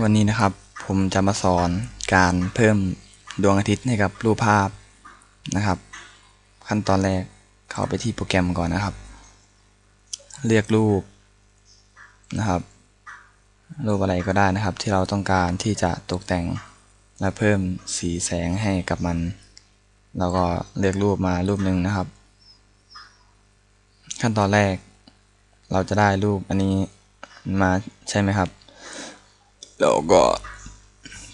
วันนี้นะครับผมจะมาสอนการเพิ่มดวงอาทิตย์ให้กับรูปภาพนะครับ ขั้นตอนแรกเข้าไปที่โปรแกรมก่อนนะครับ เลือกรูปนะครับ รูปอะไรก็ได้นะครับ ที่เราต้องการที่จะตกแต่งและเพิ่มสีแสงให้กับมัน เราก็เลือกรูปมารูปหนึ่งนะครับ ขั้นตอนแรกเราจะได้รูปอันนี้มาใช่ไหมครับ เราก็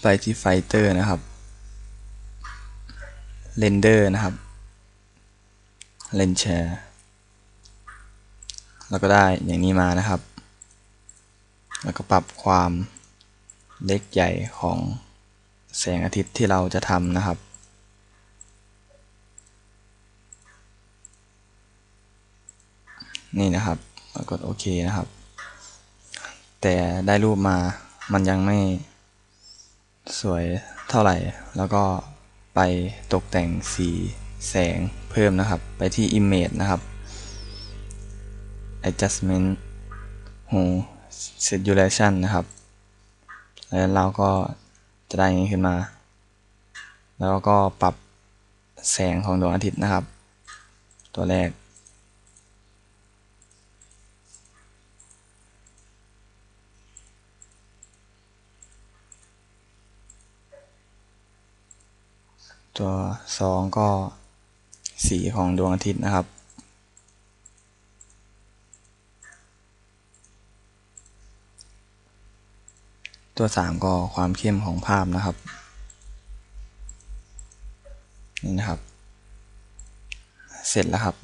ไปที่ไฟเตอร์นะครับเรนเดอร์นะครับเรนแชร์แล้วก็ได้อย่างนี้มานะครับ แล้วก็ปรับความเล็กใหญ่ของแสงอาทิตย์ที่เราจะทำนะครับ นี่นะครับกดโอเคนะครับ แต่ได้รูปมา มันยังไม่สวยเท่าไหร่ แล้วก็ไปตกแต่งสีแสงเพิ่มนะครับ ไปที่ Image นะครับ Adjustment Hue Saturation นะครับ แล้วเราก็จะได้อย่างนี้ขึ้นมา แล้วก็ปรับแสงของดวงอาทิตย์นะครับ ตัวแรก ตัวสองก็สีของดวงอาทิตย์นะครับ ตัวสามก็ความเข้มของภาพนะครับ นี่นะครับ เสร็จแล้วครับ